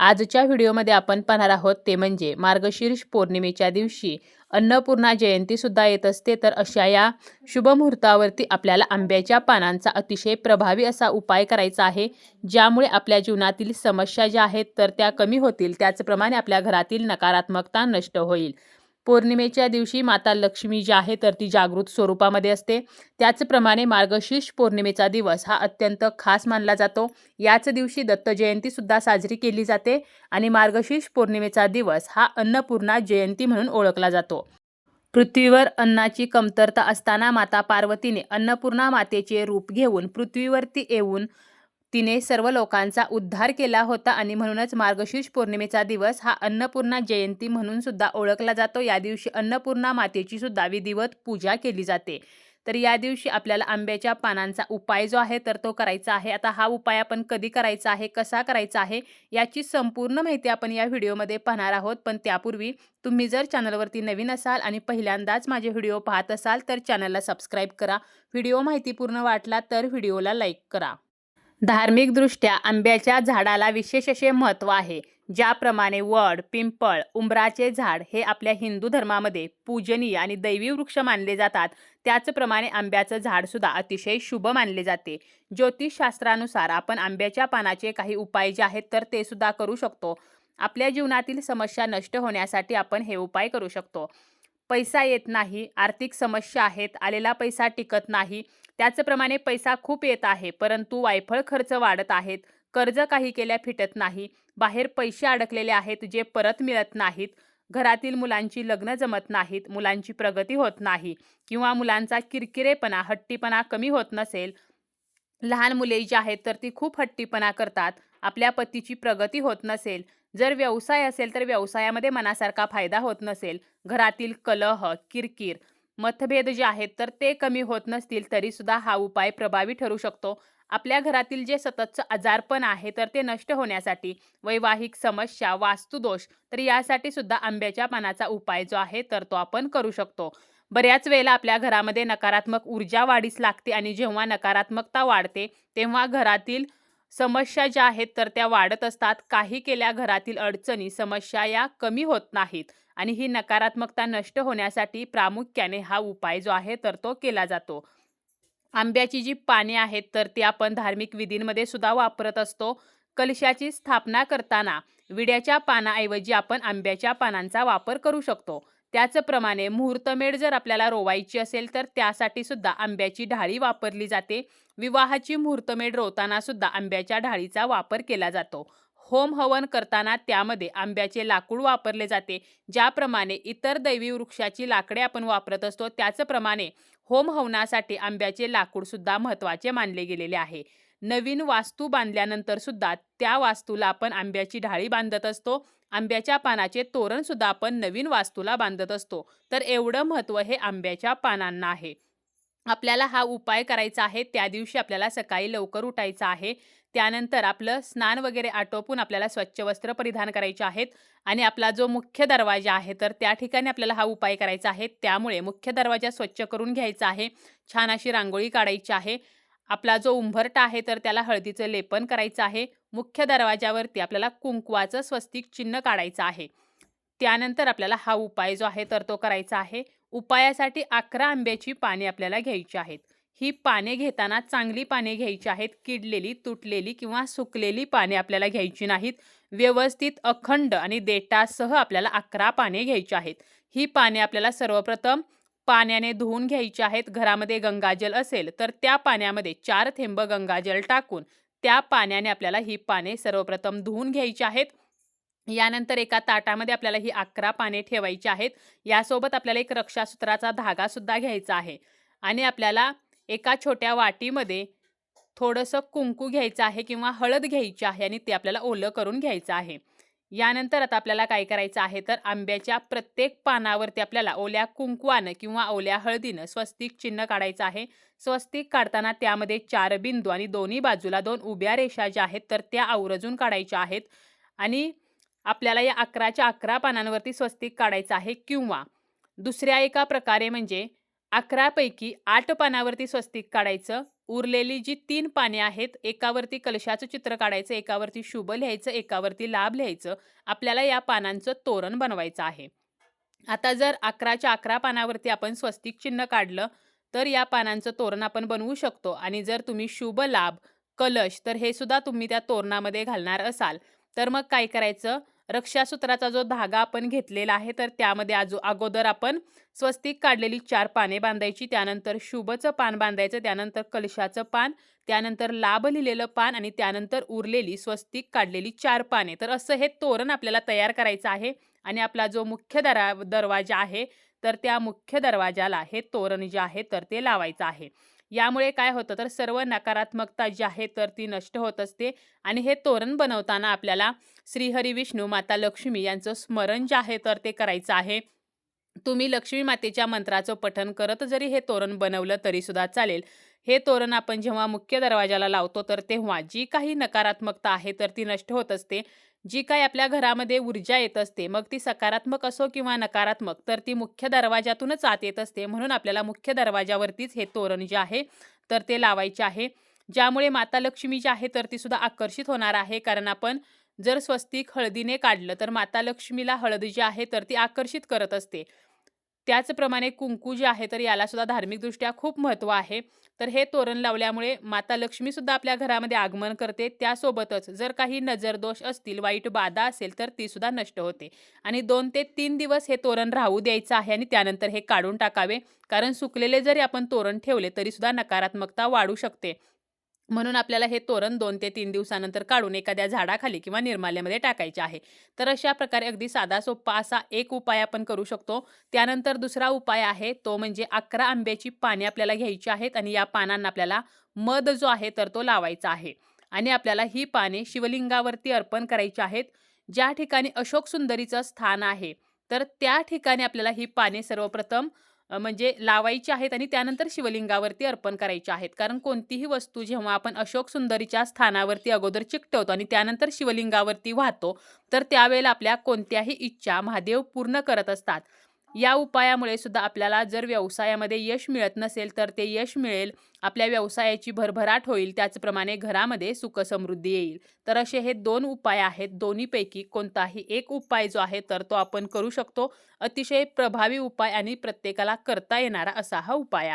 आजच्या व्हिडिओमध्ये आपण पाहणार आहोत ते म्हणजे मार्गशीर्ष पौर्णिमेच्या दिवशी अन्नपूर्णा जयंतीसुद्धा येत असते. तर अशा या शुभमुहूर्तावरती आपल्याला आंब्याच्या पानांचा अतिशय प्रभावी असा उपाय करायचा आहे ज्यामुळे आपल्या जीवनातील समस्या ज्या आहेत तर त्या कमी होतील. त्याचप्रमाणे आपल्या घरातील नकारात्मकता नष्ट होईल. पौर्णिमेच्या दिवशी माता लक्ष्मी जी आहे तर ती जागृत स्वरूपामध्ये असते. त्याचप्रमाणे मार्गशीर्ष पौर्णिमेचा दिवस हा अत्यंत खास मानला जातो. याच दिवशी दत्त जयंतीसुद्धा साजरी केली जाते आणि मार्गशीर्ष पौर्णिमेचा दिवस हा अन्नपूर्णा जयंती म्हणून ओळखला जातो. पृथ्वीवर अन्नाची कमतरता असताना माता पार्वतीने अन्नपूर्णा मातेचे रूप घेऊन पृथ्वीवरती येऊन तिने सर्व लोकांचा उद्धार केला होता आणि म्हणूनच मार्गशीर्ष पौर्णिमेचा दिवस हा अन्नपूर्णा जयंती म्हणून सुद्धा ओळखला जातो. या दिवशी अन्नपूर्णा मातेची सुद्धा विधिवत पूजा केली जाते. तर या दिवशी आपल्याला आंब्याच्या पानांचा उपाय जो आहे तर तो करायचा आहे. आता हा उपाय आपण कधी करायचा आहे कसा करायचा आहे याची संपूर्ण माहिती आपण या व्हिडिओमध्ये पाहणार आहोत. पण त्यापूर्वी तुम्ही जर चॅनलवरती नवीन असाल आणि पहिल्यांदाच माझे व्हिडिओ पाहत असाल तर चॅनलला सबस्क्राईब करा. व्हिडिओ माहितीपूर्ण वाटला तर व्हिडिओला लाईक करा. धार्मिकदृष्ट्या आंब्याच्या झाडाला विशेष असे महत्त्व आहे ज्याप्रमाणे वड पिंपळ उंबराचे झाड हे आपल्या हिंदू धर्मामध्ये पूजनीय आणि दैवी वृक्ष मानले जातात. त्याचप्रमाणे आंब्याचं झाडसुद्धा अतिशय शुभ मानले जाते. ज्योतिषशास्त्रानुसार आपण आंब्याच्या पानाचे काही उपाय जे आहेत तर ते सुद्धा करू शकतो. आपल्या जीवनातील समस्या नष्ट होण्यासाठी आपण हे उपाय करू शकतो. पैसा येत नाही आर्थिक समस्या आहेत आलेला पैसा टिकत नाही त्याचप्रमाणे पैसा खूप येत आहे परंतु वायफळ खर्च वाढत आहेत कर्ज काही केल्या फिटत नाही बाहेर पैसे अडकलेले आहेत जे परत मिळत नाहीत घरातील मुलांची लग्न जमत नाहीत मुलांची प्रगती होत नाही किंवा मुलांचा किरकिरेपणा हट्टीपणा कमी होत नसेल. लहान मुले जी आहेत तर ती खूप हट्टीपणा करतात आपल्या पतीची प्रगती होत नसेल. जर व्यवसाय असेल तर व्यवसायामध्ये मनासारखा फायदा होत नसेल घरातील कलह किरकिर मतभेद जे आहेत तर ते कमी होत नसतील तरीसुद्धा हा उपाय प्रभावी ठरू शकतो. आपल्या घरातील जे सततचं आजारपण आहे तर ते नष्ट होण्यासाठी वैवाहिक समस्या वास्तुदोष तर यासाठी सुद्धा आंब्याच्या पानाचा उपाय जो आहे तर तो आपण करू शकतो. बऱ्याच वेळेला आपल्या घरामध्ये नकारात्मक ऊर्जा वाढीस लागते आणि जेव्हा नकारात्मकता वाढते तेव्हा घरातील समस्या ज्या आहेत तर त्या वाढत असतात. काही केल्या घरातील अडचणी समस्या या कमी होत नाहीत आणि ही नकारात्मकता नष्ट होण्यासाठी प्रामुख्याने हा उपाय जो आहे तर तो केला जातो. आंब्याची जी पाने आहेत तर ती आपण धार्मिक विधींमध्ये सुद्धा वापरत असतो. कलशाची स्थापना करताना विड्याच्या पानाऐवजी आपण आंब्याच्या पानांचा वापर करू शकतो. त्याचप्रमाणे मुहूर्तमेढ जर आपल्याला रोवायची असेल तर त्यासाठी सुद्धा आंब्याची ढाळी वापरली जाते. विवाहाची मुहूर्तमेढ रोवताना सुद्धा आंब्याच्या ढाळीचा वापर केला जातो. होम हवन करताना त्यामध्ये आंब्याचे लाकूड वापरले जाते ज्याप्रमाणे इतर दैवी वृक्षाची लाकडे आपण वापरत असतो. त्याचप्रमाणे होम हवनासाठी आंब्याचे लाकूड सुद्धा महत्त्वाचे मानले गेलेले आहे. नवीन वास्तू बांधल्यानंतर सुद्धा त्या वास्तूला आपण आंब्याची ढाळी बांधत असतो. आंब्याच्या पानाचे तोरण सुद्धा आपण नवीन वास्तूला बांधत असतो. तर एवढं महत्त्व हे आंब्याच्या पानांना आहे. आपल्याला हा उपाय करायचा आहे. त्या दिवशी आपल्याला सकाळी लवकर उठायचं आहे. त्यानंतर आपलं स्नान वगैरे आटोपून आपल्याला स्वच्छ वस्त्र परिधान करायचे आहेत. आणि आपला जो मुख्य दरवाजा आहे तर त्या ठिकाणी आपल्याला हा उपाय करायचा आहे. त्यामुळे मुख्य दरवाजा स्वच्छ करून घ्यायचा आहे. छान अशी रांगोळी काढायची आहे. आपला जो उंभरटा आहे तर त्याला हळदीचं लेपन करायचं आहे. मुख्य दरवाजावरती आपल्याला कुंकवाचं स्वस्तिक चिन्ह काढायचं आहे. त्यानंतर आपल्याला हा उपाय जो आहे तर तो करायचा आहे. उपायासाठी अकरा आंब्याची पाने आपल्याला घ्यायची आहेत. ही पाने घेताना चांगली पाने घ्यायची आहेत. किडलेली तुटलेली किंवा सुकलेली पाने आपल्याला घ्यायची नाहीत. व्यवस्थित अखंड आणि देटासह आपल्याला अकरा पाने घ्यायची आहेत. ही पाने आपल्याला सर्वप्रथम पाण्याने धुवून घ्यायचे आहेत घरामध्ये गंगाजल असेल तर त्या पाण्यामध्ये चार थेंब गंगाजल टाकून त्या पाण्याने आपल्याला ही पाने सर्वप्रथम धुवून घ्यायची आहेत. यानंतर एका ताटामध्ये आपल्याला ही अकरा पाने ठेवायची आहेत. यासोबत आपल्याला एक रक्षासूत्राचा धागासुद्धा घ्यायचा आहे. आणि आपल्याला एका छोट्या वाटीमध्ये थोडंसं कुंकू घ्यायचं आहे किंवा हळद घ्यायची आहे आणि ते आपल्याला ओलं करून घ्यायचं आहे. यानंतर आता आपल्याला काय करायचं आहे तर आंब्याच्या प्रत्येक पानावरती आपल्याला ओल्या कुंकवानं किंवा ओल्या हळदीनं स्वस्तिक चिन्ह काढायचं आहे. स्वस्तिक काढताना त्यामध्ये चार बिंदू आणि दोन्ही बाजूला दोन उभ्या रेषा ज्या आहेत तर त्या आवरजून काढायच्या आहेत. आणि आपल्याला या अकराच्या अकरा पानांवरती स्वस्तिक काढायचं आहे किंवा दुसऱ्या एका प्रकारे म्हणजे अकरापैकी आठ पानावरती स्वस्तिक काढायचं. उरलेली जी तीन पाने आहेत एकावरती कलशाचं चित्र काढायचं एकावरती शुभ लिहायचं एकावरती लाभ लिहायचं आपल्याला या पानांचं तोरण बनवायचं आहे. आता जर अकराच्या अकरा पानावरती आपण स्वस्तिक चिन्ह काढलं तर या पानांचं तोरण आपण बनवू शकतो. आणि जर तुम्ही शुभ लाभ कलश तर हे सुद्धा तुम्ही त्या तोरणामध्ये घालणार असाल. तर मग काय करायचं? रक्षासूत्राचा जो धागा आपण घेतलेला आहे तर त्यामध्ये आजो अगोदर आपण स्वस्तिक काढलेली चार पाने बांधायची त्यानंतर शुभचं पान बांधायचं त्यानंतर कलशाचं पान त्यानंतर लाभ लिहिलेलं पान आणि त्यानंतर उरलेली स्वस्तिक काढलेली चार पाने. तर असं हे तोरण आपल्याला तयार करायचं आहे आणि आपला जो मुख्य दरा दरवाजा आहे तर त्या मुख्य दरवाजाला हे तोरण जे आहे तर ते लावायचं आहे. यामुळे काय होतं तर सर्व नकारात्मकता जी आहे तर ती नष्ट होत असते. आणि हे तोरण बनवताना आपल्याला श्रीहरी विष्णू माता लक्ष्मी यांचं स्मरण जे आहे तर ते करायचं आहे. तुम्ही लक्ष्मी मातेच्या मंत्राचं पठण करत जरी हे तोरण बनवलं तरीसुद्धा चालेल. हे तोरण आपण जेव्हा मुख्य दरवाजाला लावतो तर तेव्हा जी काही नकारात्मकता आहे तर ती नष्ट होत असते. जी काही आपल्या घरामध्ये ऊर्जा येत असते मग ती सकारात्मक असो किंवा नकारात्मक तर ती मुख्य दरवाजातूनच आत येत असते. म्हणून आपल्याला मुख्य दरवाजावरतीच हे तोरण जे आहे तर ते लावायचे आहे. ज्यामुळे माता लक्ष्मी जी आहे तर ती सुद्धा आकर्षित होणार आहे. कारण आपण जर स्वस्तिक हळदीने काढलं तर माता लक्ष्मीला हळद जी आहे तर ती आकर्षित करत असते. त्याचप्रमाणे कुंकू जे आहे तर याला सुद्धा धार्मिकदृष्ट्या खूप महत्त्व आहे. तर हे तोरण लावल्यामुळे माता लक्ष्मीसुद्धा आपल्या घरामध्ये आगमन करते. त्यासोबतच जर काही नजरदोष असतील वाईट बाधा असेल तर तीसुद्धा नष्ट होते. आणि दोन ते तीन दिवस हे तोरण राहू द्यायचं आहे आणि त्यानंतर हे काढून टाकावे. कारण सुकलेले जरी आपण तोरण ठेवले तरीसुद्धा नकारात्मकता वाढू शकते. म्हणून आपल्याला हे तोरण दोन ते तीन दिवसानंतर काढून एखाद्या झाडाखाली किंवा निर्माल्यामध्ये टाकायचे आहे. तर अशा प्रकारे अगदी साधा सोप्पा असा एक उपाय आपण करू शकतो. त्यानंतर दुसरा उपाय आहे तो म्हणजे अकरा आंब्याची पाने आपल्याला घ्यायची आहेत आणि या पानांना आपल्याला मध जो आहे तर तो लावायचा आहे. आणि आपल्याला ही पाने शिवलिंगावरती अर्पण करायची आहेत. ज्या ठिकाणी अशोक सुंदरीचं स्थान आहे तर त्या ठिकाणी आपल्याला ही पाने सर्वप्रथम म्हणजे लावायची आहेत आणि त्यानंतर शिवलिंगावरती अर्पण करायची आहेत. कारण कोणतीही वस्तू जेव्हा आपण अशोक सुंदरीच्या स्थानावरती अगोदर चिकटवतो आणि त्यानंतर शिवलिंगावरती वाहतो तर त्यावेळेला आपल्या कोणत्याही इच्छा महादेव पूर्ण करत असतात. या उपायामुळे सुद्धा आपल्याला जर व्यवसायामध्ये यश मिळत नसेल तर ते यश मिळेल. आपल्या व्यवसायाची भरभराट होईल. त्याचप्रमाणे घरामध्ये सुखसमृद्धी येईल. तर असे हे दोन उपाय आहेत. दोन्हीपैकी कोणताही एक उपाय जो आहे तर तो आपण करू शकतो. अतिशय प्रभावी उपाय आणि प्रत्येकाला करता येणारा असा हा उपाय आहे.